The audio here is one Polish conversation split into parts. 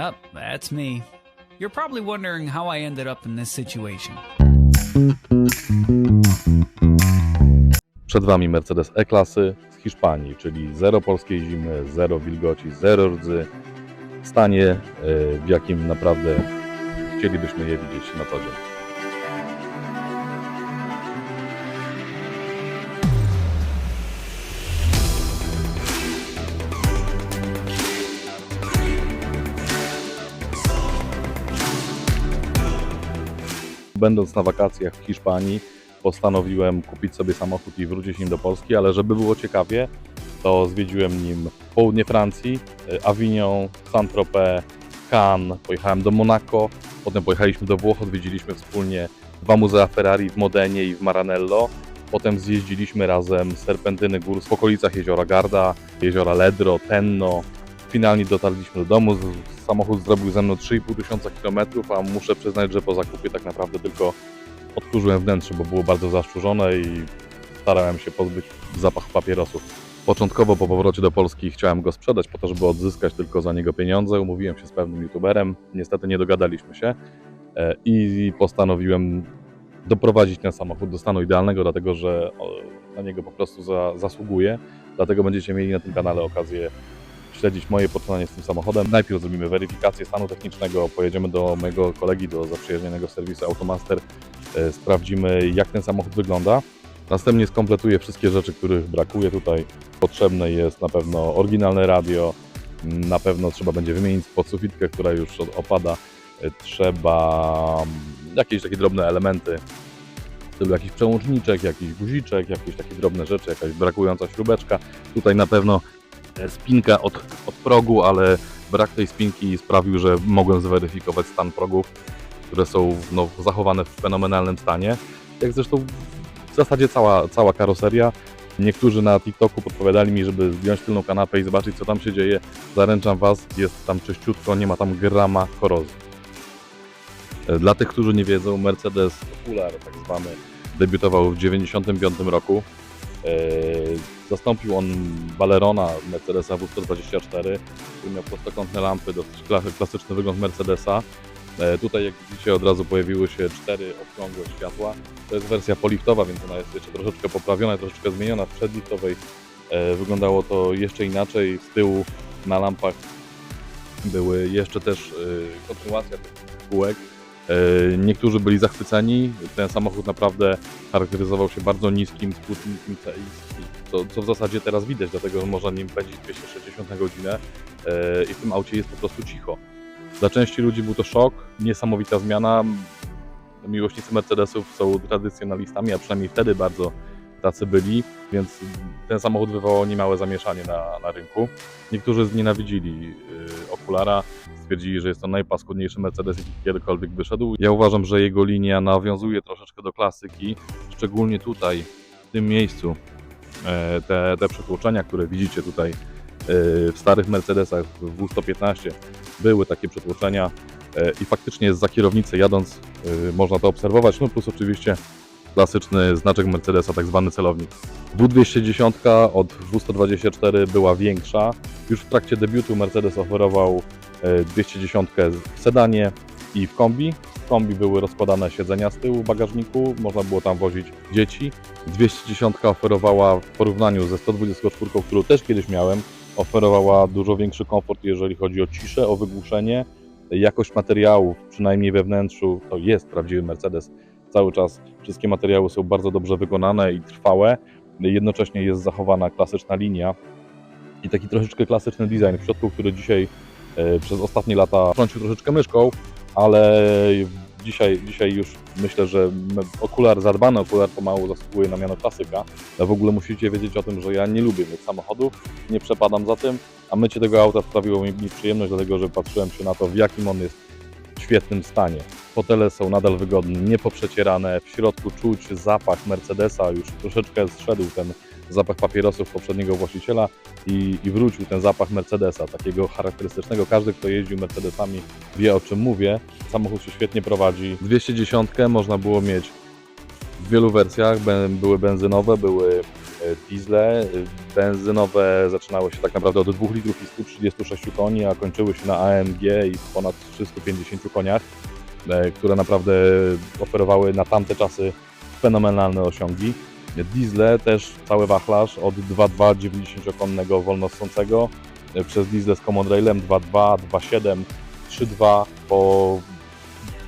Yep, that's me. You're probably wondering how I ended up in this situation. Przed Wami Mercedes E-klasy z Hiszpanii, czyli zero polskiej zimy, zero wilgoci, zero rdzy. Stanie, e, w jakim naprawdę chcielibyśmy je widzieć na co dzień. Będąc na wakacjach w Hiszpanii, postanowiłem kupić sobie samochód i wrócić nim do Polski, ale żeby było ciekawie, to zwiedziłem nim południe Francji, y, Avignon, Saint-Tropez, Cannes, pojechałem do Monaco, potem pojechaliśmy do Włoch, odwiedziliśmy wspólnie dwa muzea Ferrari w Modenie i w Maranello, potem zjeździliśmy razem serpentyny gór w okolicach jeziora Garda, jeziora Ledro, Tenno, finalnie dotarliśmy do domu, samochód zrobił ze mną 3,5 tysiąca kilometrów, a muszę przyznać, że po zakupie tak naprawdę tylko odkurzyłem wnętrze, bo było bardzo zaszczurzone i starałem się pozbyć zapachu papierosów. Początkowo po powrocie do Polski chciałem go sprzedać po to, żeby odzyskać tylko za niego pieniądze. Umówiłem się z pewnym youtuberem, niestety nie dogadaliśmy się e, i postanowiłem doprowadzić ten samochód do stanu idealnego, dlatego że na niego po prostu za, zasługuje. Dlatego będziecie mieli na tym kanale okazję śledzić moje poczynanie z tym samochodem. Najpierw zrobimy weryfikację stanu technicznego, pojedziemy do mojego kolegi, do zaprzyjaźnionego serwisu Automaster, e, sprawdzimy jak ten samochód wygląda. Następnie skompletuję wszystkie rzeczy, których brakuje tutaj. Potrzebne jest na pewno oryginalne radio, m, na pewno trzeba będzie wymienić podsufitkę, która już opada. E, Trzeba mm, jakieś takie drobne elementy, w stylu jakiś przełączniczek, jakiś guziczek, jakieś takie drobne rzeczy, jakaś brakująca śrubeczka. Tutaj na pewno e, spinka od, od progu, ale brak tej spinki sprawił, że mogłem zweryfikować stan progów, które są no, zachowane w fenomenalnym stanie. Jak zresztą w zasadzie cała, cała karoseria. Niektórzy na TikToku podpowiadali mi, żeby zdjąć tylną kanapę i zobaczyć, co tam się dzieje. Zaręczam Was, jest tam czyściutko, nie ma tam grama korozji. E, Dla tych, którzy nie wiedzą, Mercedes Okular, tak zwany, debiutował w 1995 roku. E, Zastąpił on Balerona Mercedesa W124, który miał prostokątne lampy, dosyć kla- klasyczny wygląd Mercedesa. E, Tutaj, jak widzicie, od razu pojawiły się cztery okrągłe światła. To jest wersja poliftowa, więc ona jest jeszcze troszeczkę poprawiona, troszeczkę zmieniona. W przedliftowej e, wyglądało to jeszcze inaczej. Z tyłu na lampach były jeszcze też kontynuacja tych kółek. E, Niektórzy byli zachwyceni. Ten samochód naprawdę charakteryzował się bardzo niskim spódnikiem CI, co, co w zasadzie teraz widać, dlatego że można nim pędzić 260 na godzinę e, i w tym aucie jest po prostu cicho. Dla części ludzi był to szok, niesamowita zmiana. Miłośnicy Mercedesów są tradycjonalistami, a przynajmniej wtedy bardzo tacy byli, więc ten samochód wywołał niemałe zamieszanie na, na rynku. Niektórzy znienawidzili Okulara, stwierdzili, że jest to najpaskudniejszy Mercedes, jaki kiedykolwiek wyszedł. Ja uważam, że jego linia nawiązuje troszeczkę do klasyki, szczególnie tutaj, w tym miejscu. E, Te, te przetłoczenia, które widzicie tutaj e, w starych Mercedesach w W115 były takie przetłoczenia e, i faktycznie za kierownicę jadąc można to obserwować, no plus oczywiście klasyczny znaczek Mercedesa, tak zwany celownik. W210 od W124 była większa. Już w trakcie debiutu Mercedes oferował e, 210 w sedanie i w kombi. W kombi były rozkładane siedzenia z tyłu w bagażniku, można było tam wozić dzieci. 210 oferowała w porównaniu ze 124, którą też kiedyś miałem, oferowała dużo większy komfort, jeżeli chodzi o ciszę, o wygłuszenie, jakość materiałów, przynajmniej we wnętrzu, to jest prawdziwy Mercedes. Cały czas wszystkie materiały są bardzo dobrze wykonane i trwałe. Jednocześnie jest zachowana klasyczna linia i taki troszeczkę klasyczny design w środku, który dzisiaj e, przez ostatnie lata trącił troszeczkę myszką, ale dzisiaj, dzisiaj już myślę, że okular, zadbany okular pomału zasługuje na miano klasyka. Ale w ogóle musicie wiedzieć o tym, że ja nie lubię mieć samochodów, nie przepadam za tym, a mycie tego auta sprawiło mi mi przyjemność, dlatego że patrzyłem się na to, w jakim on jest świetnym stanie. Fotele są nadal wygodne, nie poprzecierane, w środku czuć zapach Mercedesa, już troszeczkę zszedł ten zapach papierosów poprzedniego właściciela i, i wrócił ten zapach Mercedesa, takiego charakterystycznego. Każdy, kto jeździł Mercedesami wie o czym mówię. Samochód się świetnie prowadzi. 210 można było mieć w wielu wersjach, były benzynowe, były diesle. Y, Benzynowe zaczynały się tak naprawdę od 2 litrów i 136 koni, a kończyły się na AMG i ponad 350 koniach, e, które naprawdę oferowały na tamte czasy fenomenalne osiągi. Diesle też cały wachlarz od 2.2 90-konnego wolnossącego e, przez diesle z Common Railem 2.2, 2.7, 3.2 po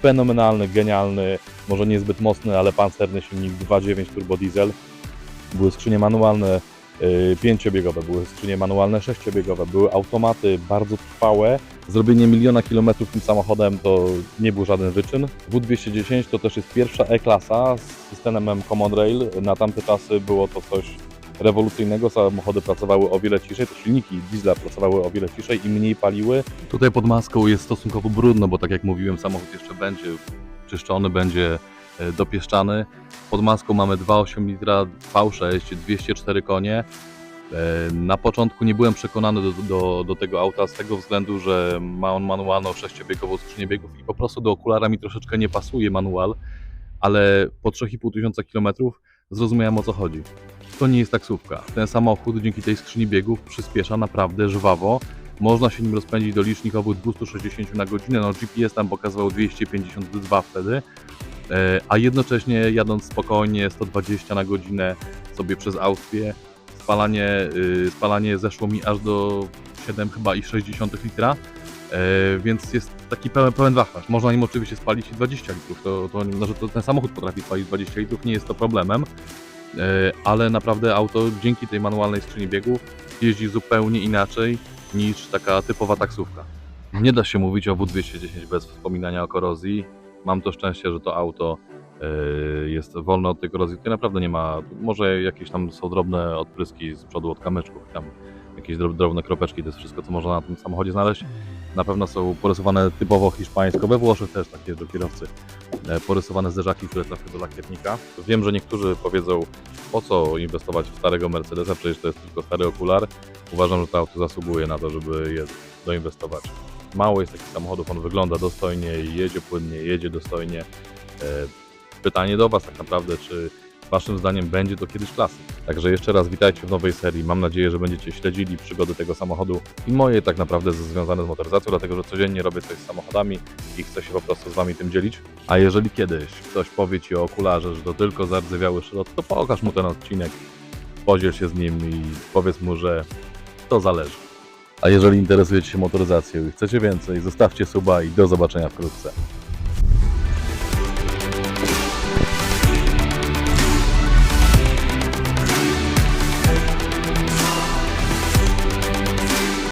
fenomenalny, genialny, może niezbyt mocny, ale pancerny silnik 2.9 turbo diesel. Były skrzynie manualne pięciobiegowe, były skrzynie manualne sześciobiegowe, były automaty bardzo trwałe. Zrobienie miliona kilometrów tym samochodem to nie był żaden wyczyn. W210 to też jest pierwsza E-klasa z systemem Common Rail. Na tamte czasy było to coś rewolucyjnego. Samochody pracowały o wiele ciszej, te silniki diesla pracowały o wiele ciszej i mniej paliły. Tutaj pod maską jest stosunkowo brudno, bo tak jak mówiłem, samochód jeszcze będzie czyszczony, będzie dopieszczany. Pod maską mamy 2,8 litra V6, 204 konie. E, Na początku nie byłem przekonany do, do, do tego auta z tego względu, że ma on manualną sześciobiegową skrzynię biegów i po prostu do okulara mi troszeczkę nie pasuje manual, ale po 3,5 tysiąca kilometrów zrozumiałem o co chodzi. To nie jest taksówka. Ten samochód dzięki tej skrzyni biegów przyspiesza naprawdę żwawo. Można się nim rozpędzić do liczników 260 na godzinę. No GPS tam pokazywał 252 wtedy. E, a jednocześnie jadąc spokojnie 120 na godzinę sobie przez Austrię, spalanie, y, spalanie zeszło mi aż do 7 chyba i 60 litra, e, więc jest taki pełen, pełen wachlarz. Można nim oczywiście spalić i 20 litrów, to, to, no, że to ten samochód potrafi spalić 20 litrów, nie jest to problemem, e, ale naprawdę auto dzięki tej manualnej skrzyni biegów jeździ zupełnie inaczej niż taka typowa taksówka. Nie da się mówić o W210 bez wspominania o korozji. Mam to szczęście, że to auto e, jest wolne od tej korozji. Tutaj naprawdę nie ma, może jakieś tam są drobne odpryski z przodu od kamyczków, tam jakieś drob- drobne kropeczki, to jest wszystko, co można na tym samochodzie znaleźć. Na pewno są porysowane typowo hiszpańsko, we Włoszech też takie do kierowcy, e, porysowane zderzaki, które trafią do lakietnika. Wiem, że niektórzy powiedzą, po co inwestować w starego Mercedesa, przecież to jest tylko stary okular. Uważam, że to auto zasługuje na to, żeby je doinwestować. Mało jest takich samochodów, on wygląda dostojnie, jedzie płynnie, jedzie dostojnie. E, Pytanie do Was tak naprawdę, czy Waszym zdaniem będzie to kiedyś klasyk? Także jeszcze raz witajcie w nowej serii. Mam nadzieję, że będziecie śledzili przygody tego samochodu i moje tak naprawdę związane z motoryzacją, dlatego że codziennie robię coś z samochodami i chcę się po prostu z Wami tym dzielić. A jeżeli kiedyś ktoś powie Ci o okularze, że to tylko zardzewiały szrot, to pokaż mu ten odcinek, podziel się z nim i powiedz mu, że to zależy. A jeżeli interesujecie się motoryzacją i chcecie więcej, zostawcie suba i do zobaczenia wkrótce.